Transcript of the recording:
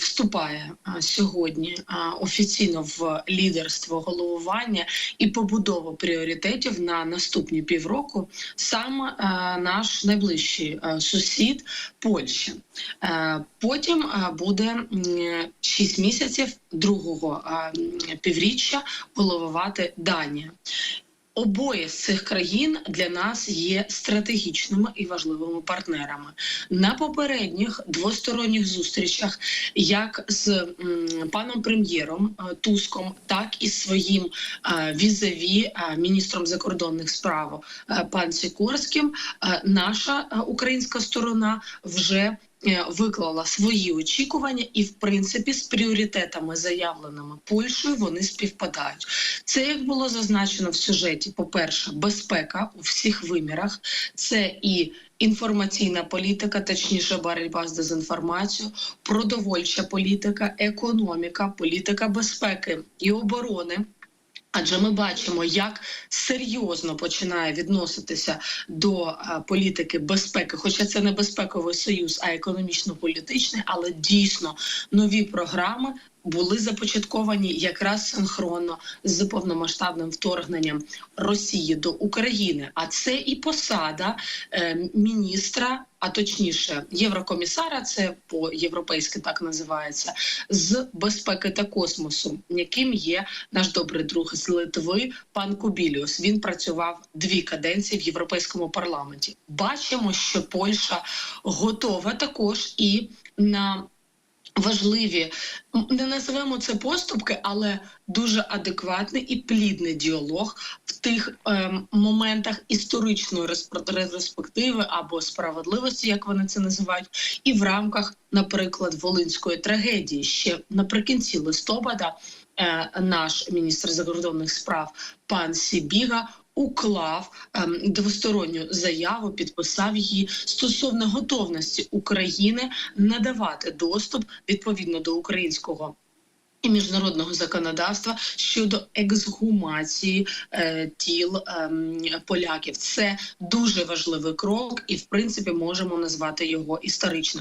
вступає сьогодні офіційно в лідерство головування і побудову пріоритетів на наступні півроку саме наш найближчий сусід Польща. Е, Потім буде м, 6 місяців другого півріччя головувати Данія. Обоє з цих країн для нас є стратегічними і важливими партнерами на попередніх двосторонніх зустрічах, як з паном прем'єром е, Туском, так і своїм е, візаві е, міністром закордонних справ пан Сікорським. Наша українська сторона вже виклала свої очікування, і в принципі з пріоритетами, заявленими Польщею, вони співпадають. Це як було зазначено в сюжеті. По перше, безпека у всіх вимірах. Це і інформаційна політика, точніше, боротьба з дезінформацією, продовольча політика, економіка, політика безпеки і оборони. Адже ми бачимо, як серйозно починає відноситися до е, політики безпеки, хоча це не безпековий союз, а економічно-політичний, але дійсно нові програми були започатковані якраз синхронно з повномасштабним вторгненням Росії до України. А це і посада е, міністра, а точніше, єврокомісара, це по європейськи так називається, з безпеки та космосу, яким є наш добрий друг з Литви, пан Кубіліус. Він працював дві каденції в європейському парламенті. Бачимо, що Польща готова також і на важливі, не називаємо це поступки, але дуже адекватний і плідний діалог в тих ем, моментах історичної ретроспективи або справедливості, як вони це називають, і в рамках, наприклад, волинської трагедії ще наприкінці листопада. е, Наш міністр закордонних справ пан Сібіга уклав ем, двосторонню заяву, підписав її стосовно готовності України надавати доступ відповідно до українського. І міжнародного законодавства щодо ексгумації е, тіл ем, поляків це дуже важливий крок, і в принципі можемо назвати його історичним.